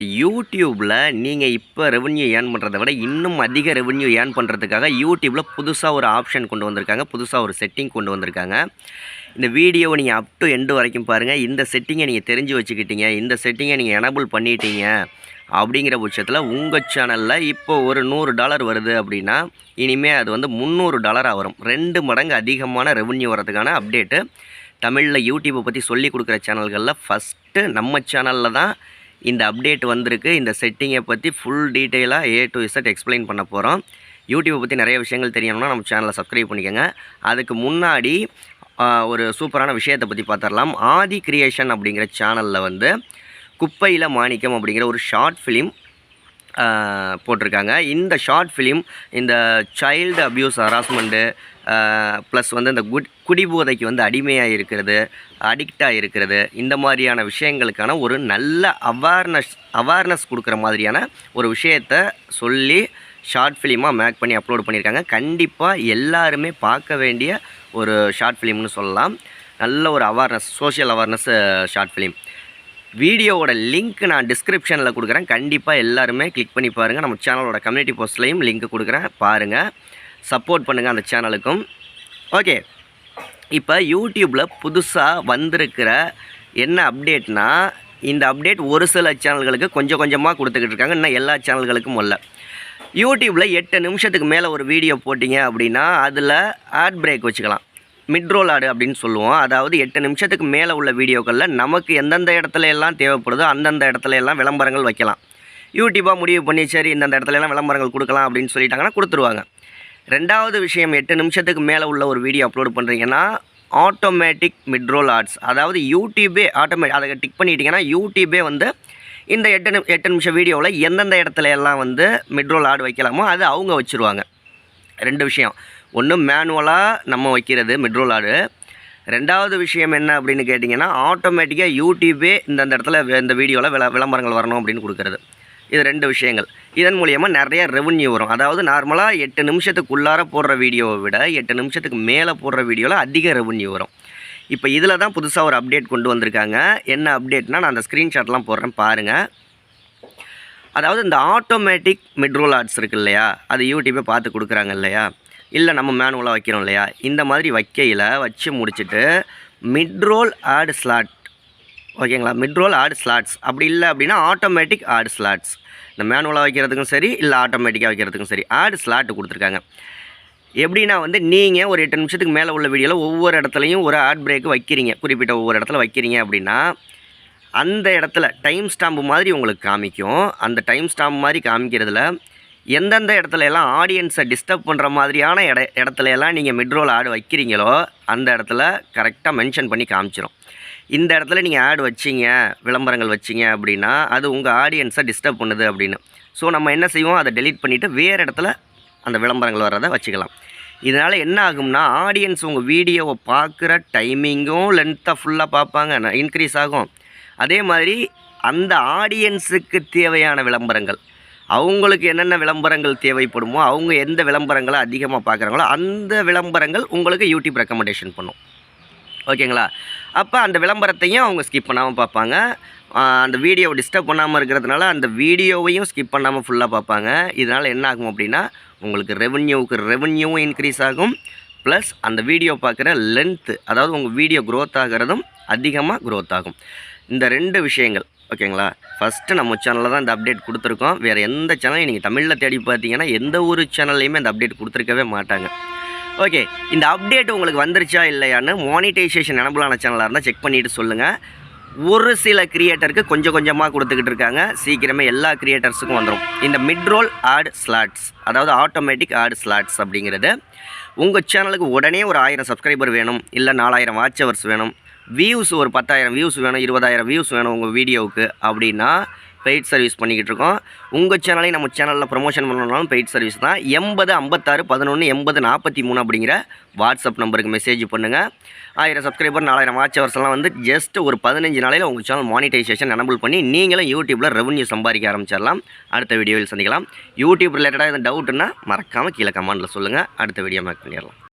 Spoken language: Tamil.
யூடியூப்பில் நீங்கள் இப்போ ரெவன்யூ ஏர்ன் பண்ணுறத விட இன்னும் அதிக ரெவன்யூ ஏர்ன் பண்ணுறதுக்காக யூடியூப்பில் புதுசாக ஒரு ஆப்ஷன் கொண்டு வந்திருக்காங்க. புதுசாக ஒரு செட்டிங் கொண்டு வந்திருக்காங்க. இந்த வீடியோவை நீங்கள் அப் டு எண்டு வரைக்கும் பாருங்கள் இந்த செட்டிங்கை நீங்கள் தெரிஞ்சு வச்சுக்கிட்டீங்க. இந்த செட்டிங்கை நீங்கள் எனபிள் பண்ணிட்டீங்க அப்படிங்கிற பட்சத்தில் உங்கள் சேனலில் இப்போ ஒரு நூறு டாலர் வருது அப்படின்னா இனிமேல் அது வந்து முந்நூறு டாலராக வரும். ரெண்டு மடங்கு அதிகமான ரெவன்யூ வரதுக்கான அப்டேட்டு தமிழில் யூடியூப்பை பற்றி சொல்லி கொடுக்குற சேனல்களில் ஃபஸ்ட்டு நம்ம சேனலில் தான் இந்த அப்டேட் வந்திருக்கு. இந்த செட்டிங்கை பற்றி ஃபுல் டீட்டெயிலாக ஏ டு இசட் எக்ஸ்பிளைன் பண்ண போகிறோம் யூடியூப்பை பற்றி நிறைய விஷயங்கள் தெரியணும்னா நம்ம சேனலை சப்ஸ்கிரைப் பண்ணிக்கோங்க. அதுக்கு முன்னாடி ஒரு சூப்பரான விஷயத்தை பற்றி பார்த்துடலாம் ஆதி கிரியேஷன் அப்படிங்கிற சேனலில் வந்து குப்பையில் மாணிக்கம் அப்படிங்கிற ஒரு ஷார்ட் ஃபிலிம் போட்டிருக்காங்க. இந்த ஷார்ட் ஃபிலிம் இந்த சைல்டு அப்யூஸ் ஹராஸ்மெண்ட்டு ப்ளஸ் வந்து இந்த குட் குடிபோதைக்கு வந்து அடிமையாக இருக்கிறது அடிக்டாக இருக்கிறது இந்த மாதிரியான விஷயங்களுக்கான ஒரு நல்ல அவேர்னஸ் அவேர்னஸ் கொடுக்குற மாதிரியான ஒரு விஷயத்த சொல்லி ஷார்ட் ஃபிலிமாக மேக் பண்ணி அப்லோட் பண்ணியிருக்காங்க. கண்டிப்பாக எல்லாருமே பார்க்க வேண்டிய ஒரு ஷார்ட் ஃபிலிம்னு சொல்லலாம். நல்ல ஒரு awareness social awareness short film வீடியோவோட லிங்க் நான் டிஸ்கிரிப்ஷனில் கொடுக்குறேன். கண்டிப்பாக எல்லாருமே கிளிக் பண்ணி பாருங்கள் நம்ம சேனலோட கம்யூனிட்டி போஸ்ட்லேயும் லிங்க் கொடுக்குறேன். பாருங்கள் சப்போர்ட் பண்ணுங்கள் அந்த சேனலுக்கும் ஓகே இப்போ யூடியூப்பில் புதுசாக வந்திருக்கிற என்ன அப்டேட்னா இந்த அப்டேட் ஒரு சில சேனல்களுக்கு கொஞ்சம் கொஞ்சமாக கொடுத்துக்கிட்டு இருக்காங்க. இன்னும் எல்லா சேனல்களுக்கும் இல்லை. யூடியூப்பில் எட்டு நிமிஷத்துக்கு மேலே ஒரு வீடியோ போட்டிங்க அப்படின்னா அதில் ஆட் பிரேக் வச்சுக்கலாம். மிட்ரோல் ஆடு அப்படின்னு சொல்லுவோம். அதாவது எட்டு நிமிஷத்துக்கு மேலே உள்ள வீடியோக்களில் நமக்கு எந்தெந்த இடத்துல எல்லாம் தேவைப்படுதோ அந்தந்த இடத்துல எல்லாம் விளம்பரங்கள் வைக்கலாம். யூடியூப்பாக முடிவு பண்ணி சரி இந்தந்த இடத்துல எல்லாம் விளம்பரங்கள் கொடுக்கலாம் அப்படின்னு சொல்லிட்டாங்கன்னா கொடுத்துருவாங்க. ரெண்டாவது விஷயம் எட்டு நிமிஷத்துக்கு மேலே உள்ள ஒரு வீடியோ அப்லோட் பண்ணுறீங்கன்னா ஆட்டோமேட்டிக் மிட்ரோல் ஆட்ஸ் அதாவது யூடியூபே ஆட்டோமே அதை டிக் பண்ணிட்டீங்கன்னா யூடியூபே வந்து இந்த எட்டு நிமி எட்டு நிமிஷம் வீடியோவில் எந்தெந்த இடத்துல எல்லாம் வந்து மிட்ரோல் ஆட் வைக்கலாமோ அது அவங்க வச்சுருவாங்க. ரெண்டு விஷயம். ஒன்று மேனுவலாக நம்ம வைக்கிறது மிட்ரோல் ஆடு ரெண்டாவது விஷயம் என்ன அப்படின்னு கேட்டிங்கன்னா ஆட்டோமேட்டிக்காக யூடியூபே இந்தந்த இடத்துல இந்த வீடியோவில் விளம்பரங்கள் வரணும் அப்படின்னு கொடுக்குறது. இது ரெண்டு விஷயங்கள். இதன் மூலியமாக நிறைய ரெவன்யூ வரும். அதாவது நார்மலாக எட்டு நிமிஷத்துக்குள்ளார போடுற வீடியோவை விட எட்டு நிமிஷத்துக்கு மேலே போடுற வீடியோவில் அதிக ரெவன்யூ வரும். இப்போ இதில் தான் புதுசாக ஒரு அப்டேட் கொண்டு வந்திருக்காங்க. என்ன அப்டேட்னா நான் அந்த ஸ்க்ரீன்ஷாட்லாம் போடுறேன் பாருங்கள் அதாவது இந்த ஆட்டோமேட்டிக் மிட்ரோல் ஆட்ஸ் இருக்கு இல்லையா? அது யூடியூப்பே பார்த்து கொடுக்குறாங்க இல்லையா? இல்லை நம்ம மேனுவலாக வைக்கிறோம் இல்லையா? இந்த மாதிரி வைக்கையில் வச்சு முடிச்சுட்டு மிட்ரோல் ஆட் ஸ்லாட் ஓகேங்களா? மிட்ரோல் ஆடு ஸ்லாட்ஸ் அப்படி இல்லை அப்படின்னா ஆட்டோமேட்டிக் ஆடு ஸ்லாட்ஸ் இந்த மேனுவலாக வைக்கிறதுக்கும் சரி இல்லை ஆட்டோமேட்டிக்காக வைக்கிறதுக்கும் சரி ஆடு ஸ்லாட் கொடுத்துருக்காங்க. எப்படின்னா வந்து நீங்கள் ஒரு எட்டு நிமிஷத்துக்கு மேலே உள்ள வீடியோவில் ஒவ்வொரு இடத்துலையும் ஒரு ஆட் பிரேக் வைக்கிறீங்க. குறிப்பிட்ட ஒவ்வொரு இடத்துல வைக்கிறீங்க அப்படின்னா அந்த இடத்துல டைம் ஸ்டாம்பு மாதிரி உங்களுக்கு காமிக்கும். அந்த டைம் ஸ்டாம்ப் மாதிரி காமிக்கிறதுல எந்தெந்த இடத்துல எல்லாம் ஆடியன்ஸை டிஸ்டர்ப் பண்ணுற மாதிரியான இட இடத்துல எல்லாம் நீங்கள் மிட்ரோல் ஆடு வைக்கிறீங்களோ அந்த இடத்துல கரெக்டாக மென்ஷன் பண்ணி காமிச்சிடும் இந்த இடத்துல நீங்கள் ஆட் வச்சீங்க விளம்பரங்கள் வச்சீங்க அப்படின்னா அது உங்கள் ஆடியன்ஸை டிஸ்டர்ப் பண்ணுது அப்படின்னு. ஸோ நம்ம என்ன செய்வோம்? அதை டெலீட் பண்ணிவிட்டு வேறு இடத்துல அந்த விளம்பரங்கள் வர்றதை வச்சுக்கலாம். இதனால் என்ன ஆகும்னா ஆடியன்ஸ் உங்கள் வீடியோவை பார்க்குற டைமிங்கும் லென்த்தாக ஃபுல்லாக பார்ப்பாங்க. இன்க்ரீஸ் ஆகும். அதே மாதிரி அந்த ஆடியன்ஸுக்கு தேவையான விளம்பரங்கள். அவங்களுக்கு என்னென்ன விளம்பரங்கள் தேவைப்படுமோ அவங்க எந்த விளம்பரங்களை அதிகமாக பார்க்குறாங்களோ அந்த விளம்பரங்கள் உங்களுக்கு யூடியூப் ரெக்கமெண்டேஷன் பண்ணும். ஓகேங்களா? அப்போ அந்த விளம்பரத்தையும் அவங்க ஸ்கிப் பண்ணாமல் பார்ப்பாங்க. அந்த வீடியோவை டிஸ்டர்ப் பண்ணாமல் இருக்கிறதுனால அந்த வீடியோவையும் ஸ்கிப் பண்ணாமல் ஃபுல்லாக பார்ப்பாங்க. இதனால் என்ன ஆகும் அப்படின்னா உங்களுக்கு ரெவன்யூவுக்கு ரெவன்யூவும் இன்க்ரீஸ் ஆகும். ப்ளஸ் அந்த வீடியோ பார்க்குற லென்த்து அதாவது உங்கள் வீடியோ க்ரோத் ஆகிறதும் அதிகமாக க்ரோத் ஆகும். இந்த ரெண்டு விஷயங்கள் ஓகேங்களா? ஃபஸ்ட்டு நம்ம சேனலில் தான் இந்த அப்டேட் கொடுத்துருக்கோம். வேறு எந்த சேனலையும் நீங்கள் தமிழில் தேடி பார்த்தீங்கன்னா எந்த ஒரு சேனல்லையுமே இந்த அப்டேட் கொடுத்துருக்கவே மாட்டாங்க. ஓகே இந்த அப்டேட் உங்களுக்கு வந்துருச்சா இல்லையான்னு மானிட்டைசேஷன் எனபிளான சேனலாக இருந்தால் செக் பண்ணிவிட்டு சொல்லுங்கள் ஒரு சில கிரியேட்டருக்கு கொஞ்சம் கொஞ்சமாக கொடுத்துக்கிட்டு இருக்காங்க. சீக்கிரமே எல்லா கிரியேட்டர்ஸுக்கும் வந்துடும் இந்த மிட்ரோல் ஆட் ஸ்லாட்ஸ் அதாவது ஆட்டோமேட்டிக் ஆட் ஸ்லாட்ஸ் அப்படிங்கிறது உங்கள் சேனலுக்கு உடனே ஒரு ஆயிரம் சப்ஸ்கிரைபர் வேணும் இல்லை நாலாயிரம் வாட்ச் ஹவர்ஸ் வேணும் வியூஸ் ஒரு பத்தாயிரம் வியூஸ் வேணும் இருபதாயிரம் வியூஸ் வேணும் உங்கள் வீடியோவுக்கு அப்படின்னா பெய்ட் சர்வீஸ் பண்ணிக்கிட்டு இருக்கோம். உங்கள் சேனலையும் நம்ம சேனலில் ப்ரொமோஷன் பண்ணணும்னாலும் பெய்ட் சர்வீஸ் தான். எண்பது ஐம்பத்தாறு பதினொன்று எண்பது நாற்பத்தி மூணு அப்படிங்கிற வாட்ஸ்அப் நம்பருக்கு மெசேஜ் பண்ணுங்கள் ஆயிரம் சப்ஸ்கிரைபர் நாலாயிரம் வாட்சவர்ஸ்லாம் வந்து ஜஸ்ட் ஒரு பதினஞ்சு நாளையில் உங்கள் சேனல் மானிட்டைசேஷன் எனபிள் பண்ணி நீங்களும் யூடியூப்பில் ரெவன்யூ சம்பாதிக்க ஆரம்பிச்சிடலாம். அடுத்த வீடியோவில் சந்திக்கலாம். யூடியூப் ரிலேட்டடாக எதுவும் டவுட்டுன்னா மறக்காமல் கீழே கமெண்ட்டில் சொல்லுங்கள் அடுத்த வீடியோ மேக் பண்ணிடலாம்.